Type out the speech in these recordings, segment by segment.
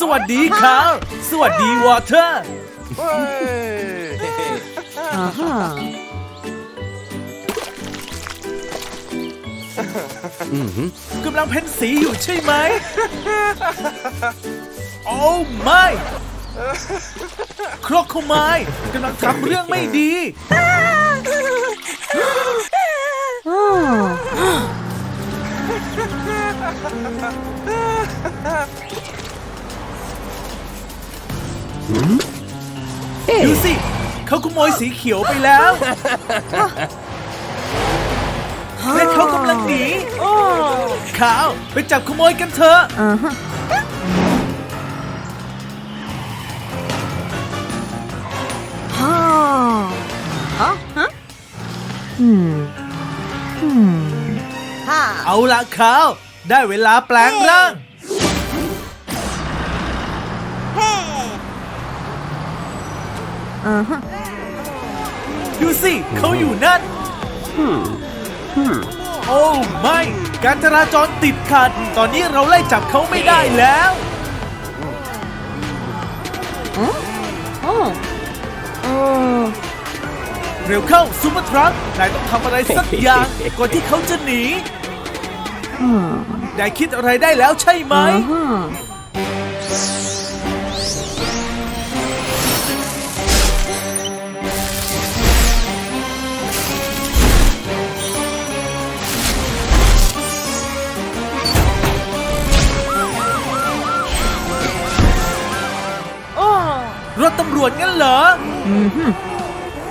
สวัสดีครับ สวัสดีวอเตอร์เฮ้ยอ่าฮะกำลังเพ้นสีอยู่ใช่ไหม โอ้ไม่ครอกเขาไม้กำลังทำเรื่องไม่ดี อ้าวเอ๊ะ ดูสิ เขาขโมยสีเขียวไปแล้วและเขากำลังหนีขาวไปจับขโมยกันเถอะอ่าฮะฮ่าฮะฮะอืมอืมฮ่าเอาละขาว ได้เวลาแปลงร่าง อ่าฮะ ดูสิเขาอยู่นั่น โอ้ไม่ การจราจรติดขัด ตอนนี้เราไล่จับเขาไม่ได้แล้ว โอ้โอ้โอ้เร็วเข้าซูเปอร์ทรัค นายต้องทำอะไรสักอย่าง ก่อนที่เขาจะหนีอ่านายคิดอะไรได้แล้วใช่ไหม อ่าฮะ รถตำรวจงั้นเหรออืมฮึ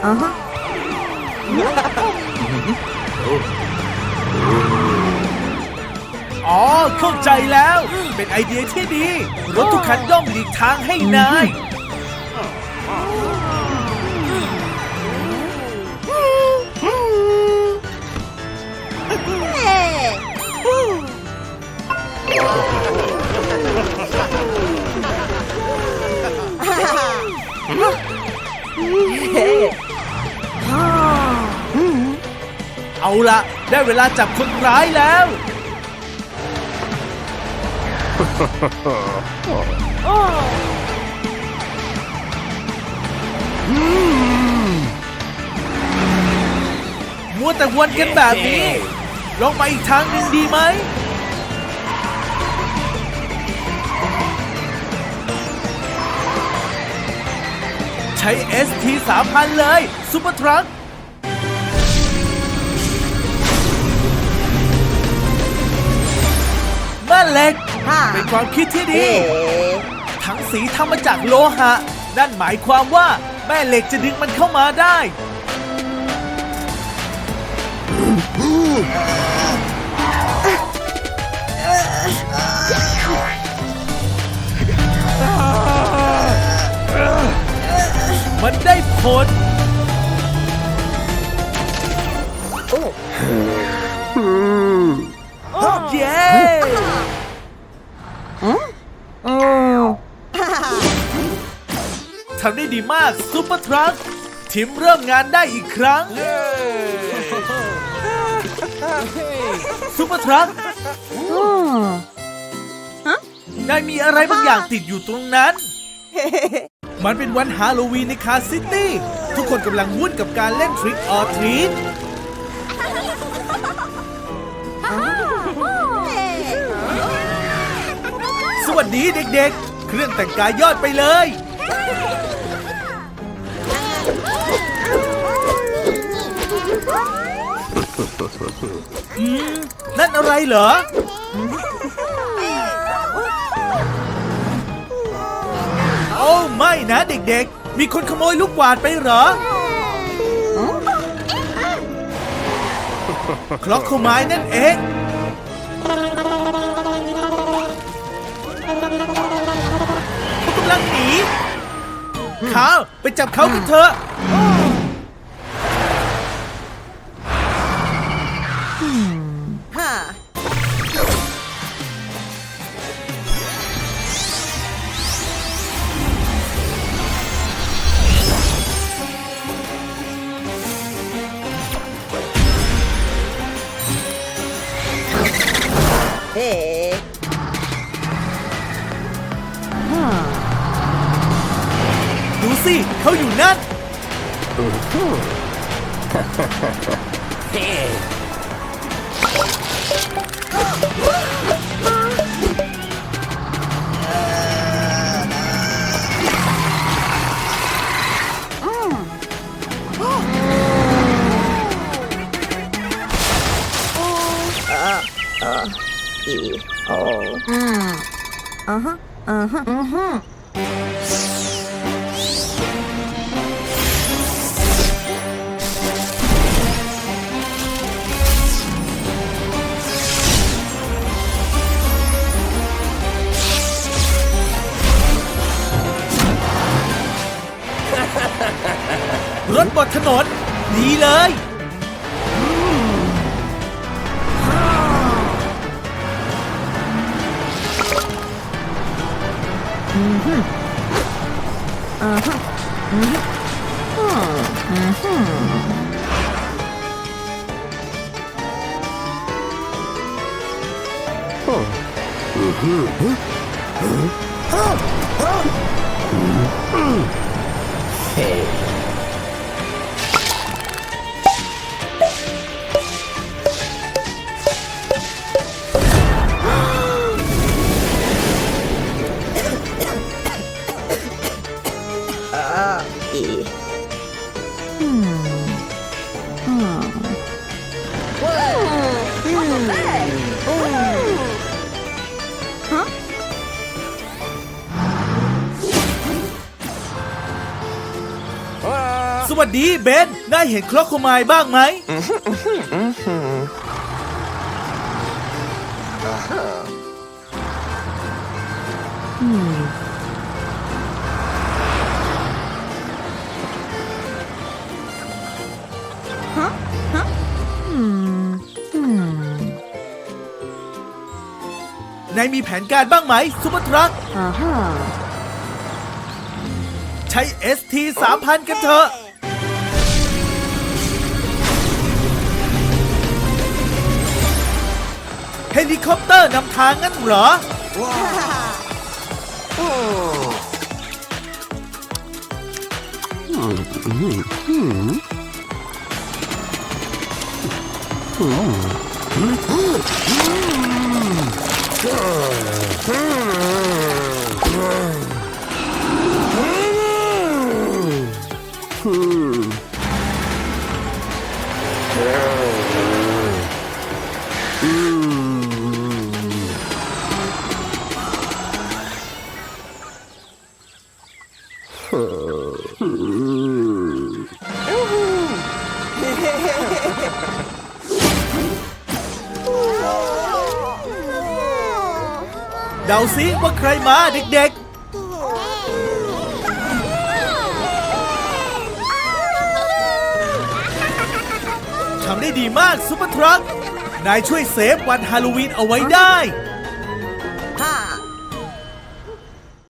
อ่าฮะอ๋อ เข้าใจแล้ว เป็นไอเดียที่ดี รถทุกคันย่อมหลีกทางให้นาย ละได้เวลาจับคนร้ายแล้ว มัวแต่วนกันแบบนี้ ลองไปอีกทางหนึ่งดีไหม ใช้ ST 3000 เลย ซุปเปอร์ทรัค เหล็กฮ่าเป็นความคิดที่ดีเอ๊ะทั้งสีทำมาจากโลหะ นั่นหมายความว่าแม่เหล็กจะดึงมันเข้ามาได้ มันได้ผลำได้ดีมากซูเปอร์ทรัคทีมเริ่มงานได้อีกครั้งเย้ซูเปอร์ทรัคโอ้นายมีอะไรบางอย่างติดอยู่ตรงนั้น มันเป็นวันฮาโลวีนในคาร์ซิตี้ ทุกคนกำลังวุ่นกับการเล่นทริ c ออ r ทรีตสวัสดีเด็กๆ เครื่องแต่งกายยอดไปเลย อืมนั่นอะไรเหรอ โอ้ไม่นะเด็กๆ มีคนขโมยลูกกวาดไปเหรอ คล็อกข้าไม้นั่นเอง เขากำลังหนีขาไปจับเขากันเถอะ เขาอยู่นั่นอีโออืมอ่าฮ นถนนดีเลยอ่ วัสดีเบนได้เห็นครอกโคมล์บ้างไหมอืมฮะฮะอืมอืมนายมีแผนการบ้างไหมซุปเปอร์ทรัคอ่าฮะใช้ ST 3000 กันเถอะ ฮลิคอปเตอร์นำทางงั้นเหรอ เดาซิว่าใครมาเด็กๆ ทำได้ดีมากซุปเปอร์ทรัคนายช่วยเซฟวันฮาโลวีนเอาไว้ได้